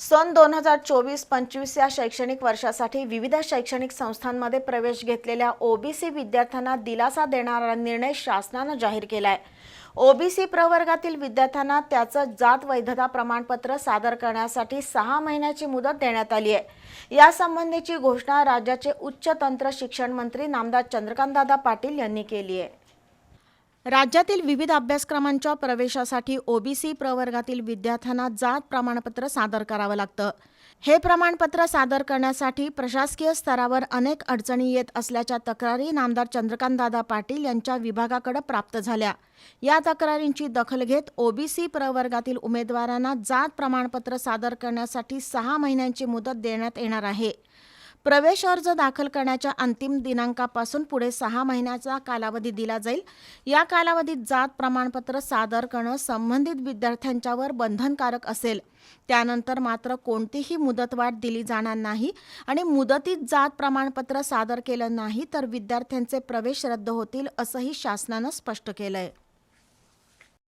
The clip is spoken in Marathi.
सन दोन हजार चोवीस पंचवीस या शैक्षणिक वर्षासाठी विविध शैक्षणिक संस्थांमध्ये प्रवेश घेतलेल्या ओबीसी विद्यार्थ्यांना दिलासा देणारा निर्णय शासनानं जाहीर केला आहे ओबीसी प्रवर्गातील विद्यार्थ्यांना त्याचं जात वैधता प्रमाणपत्र सादर करण्यासाठी सहा महिन्याची मुदत देण्यात आली आहे. यासंबंधीची घोषणा राज्याचे उच्च तंत्र शिक्षण मंत्री नामदार चंद्रकांतदादा पाटील यांनी केली आहे. राज्यातील विविध अभ्यासक्रमांच्या प्रवेशासाठी ओबीसी प्रवर्गातील विद्यार्थ्यांना जात प्रमाणपत्र सादर करावं लागतं. हे प्रमाणपत्र सादर करण्यासाठी प्रशासकीय स्तरावर अनेक अडचणी येत असल्याच्या तक्रारी नामदार चंद्रकांतदादा पाटील यांच्या विभागाकडे प्राप्त झाल्या. या तक्रारींची दखल घेत ओबीसी प्रवर्गातील उमेदवारांना जात प्रमाणपत्र सादर करण्यासाठी सहा महिन्यांची मुदत देण्यात येणार आहे. प्रवेश अर्ज दाखल करण्याच्या अंतिम दिनांकापासून पुढे सहा महिन्याचा कालावधी दिला जाईल. या कालावधीत जात प्रमाणपत्र सादर करणं संबंधित विद्यार्थ्यांच्यावर बंधनकारक असेल. त्यानंतर मात्र कोणतीही मुदतवाढ दिली जाणार नाही आणि मुदतीत जात प्रमाणपत्र सादर केलं नाही तर विद्यार्थ्यांचे प्रवेश रद्द होतील असंही शासनानं स्पष्ट केलं आहे